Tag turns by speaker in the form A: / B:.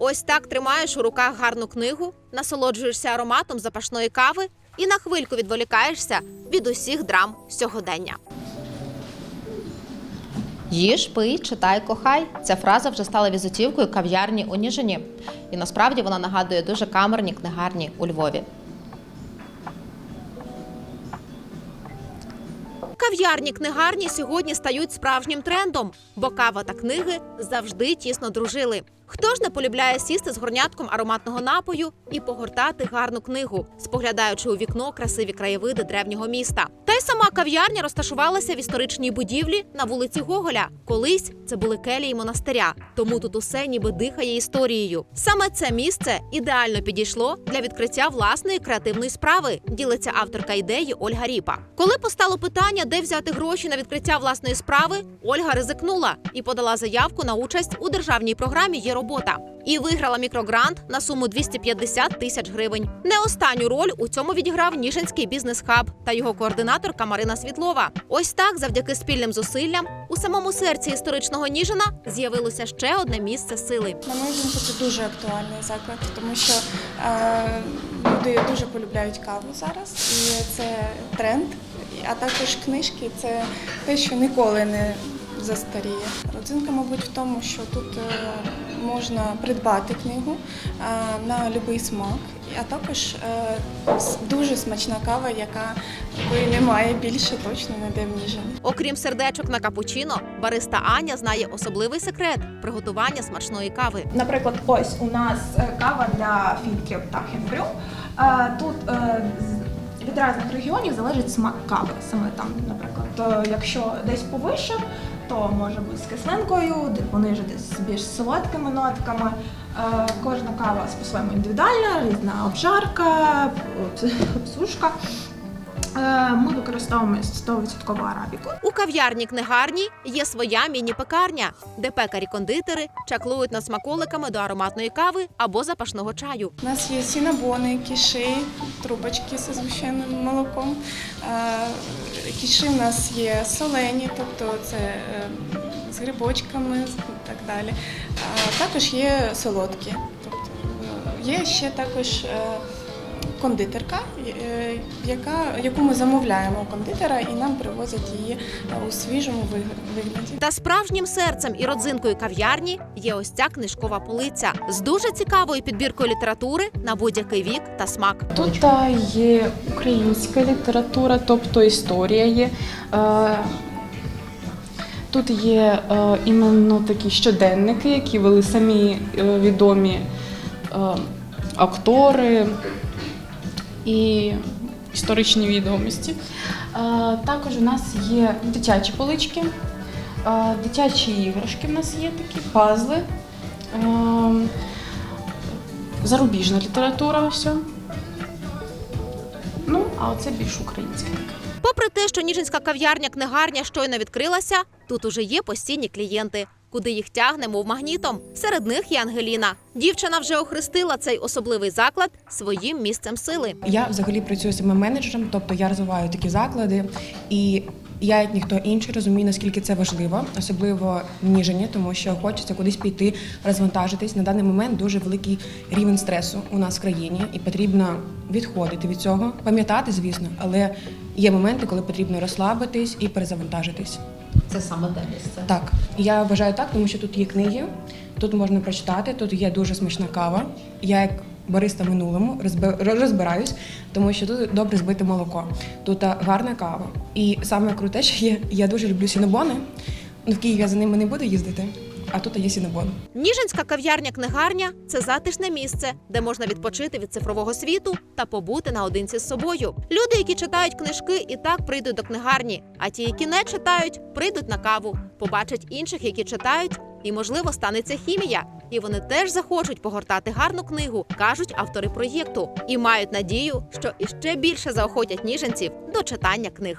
A: Ось так тримаєш у руках гарну книгу, насолоджуєшся ароматом запашної кави і на хвильку відволікаєшся від усіх драм сьогодення. Їж, пий, читай, кохай. Ця фраза вже стала візитівкою кав'ярні у Ніжині. І насправді вона нагадує дуже камерні книгарні у Львові. Кав'ярні книгарні сьогодні стають справжнім трендом, бо кава та книги завжди тісно дружили. Хто ж не полюбляє сісти з горнятком ароматного напою і погортати гарну книгу, споглядаючи у вікно красиві краєвиди древнього міста? Та й сама кав'ярня розташувалася в історичній будівлі на вулиці Гоголя. Колись це були келії монастиря, тому тут усе ніби дихає історією. Саме це місце ідеально підійшло для відкриття власної креативної справи. Ділиться авторка ідеї Ольга Ріпа. Коли постало питання, де взяти гроші на відкриття власної справи, Ольга ризикнула і подала заявку на участь у державній програмі робота і виграла мікрогрант на суму 250 тисяч гривень. Не останню роль у цьому відіграв Ніжинський бізнес-хаб та його координаторка Марина Світлова. Ось так, завдяки спільним зусиллям, у самому серці історичного Ніжина з'явилося ще одне місце сили.
B: На мою думку, це дуже актуальний заклад, тому що е, люди дуже полюбляють каву зараз, і це тренд. А також книжки це те, що ніколи не застаріє. Родзинка, мабуть, в тому, що тут е, можна придбати книгу е, на будь-який смак, а також е, дуже смачна кава, яка якої немає більше точно ніде в Ніжині.
A: Окрім сердечок на капучино, бариста Аня знає особливий секрет приготування смачної кави.
C: Наприклад, ось у нас кава для фінків та хенбрю. Е, Тут від різних регіонів залежить смак кави. Саме там, наприклад, якщо десь повище, то може бути з кислинкою, пониже десь з більш солодкими нотками. Е, Кожна кава по-своєму індивідуальна, різна обжарка, обс- обсушка. Е, Ми використовуємо 100% арабіку.
A: У кав'ярні книгарні є своя міні-пекарня, де пекарі-кондитери чаклують над смаколиками до ароматної кави або запашного чаю.
B: У нас є сінабони, кіши, трубочки зі звичайним молоком. Е, Кіши в нас є солені, тобто це е, з грибочками і так далі. Також є солодкі. Тобто є ще також кондитерка, е, яка, яку ми замовляємо у кондитера і нам привозять її е, у свіжому вигля- вигляді.
A: Та справжнім серцем і родзинкою кав'ярні є ось ця книжкова полиця з дуже цікавою підбіркою літератури на будь-який вік та смак.
D: Тут є українська література, тобто історія є. Е, Тут є е, іменно такі щоденники, які вели самі е, відомі е, актори і історичні відомості. Е, Також у нас є дитячі полички, е, дитячі іграшки в нас є такі, пазли, е, зарубіжна література, все. Ну, а оце більш українська.
A: Попри те, що Ніжинська кав'ярня книгарня щойно відкрилася, тут уже є постійні клієнти, куди їх тягне, мов магнітом. Серед них є Ангеліна. Дівчина вже охрестила цей особливий заклад своїм місцем сили.
E: Я взагалі працюю саме менеджером, тобто я розвиваю такі заклади, і я, як ніхто інший, розумію, наскільки це важливо, особливо в Ніжині, тому що хочеться кудись піти, розвантажитись. На даний момент дуже великий рівень стресу у нас в країні, і потрібно відходити від цього, пам'ятати, звісно, але є моменти, коли потрібно розслабитись і перезавантажитись.
A: Це саме те місце.
E: Так, я вважаю так, тому що тут є книги, тут можна прочитати, тут є дуже смачна кава. Я як бариста минулому розбираюсь, тому що тут добре збите молоко. Тут гарна кава. І саме круте, що є, я дуже люблю сінобони. Ну, в Києві я за ними не буду їздити, а тут є сінобон.
A: Ніжинська кав'ярня-книгарня це затишне місце, де можна відпочити від цифрового світу та побути наодинці з собою. Люди, які читають книжки, і так прийдуть до книгарні. А ті, які не читають, прийдуть на каву, побачать інших, які читають, і можливо станеться хімія. І вони теж захочуть погортати гарну книгу, кажуть автори проєкту, і мають надію, що іще більше заохотять ніженців до читання книг.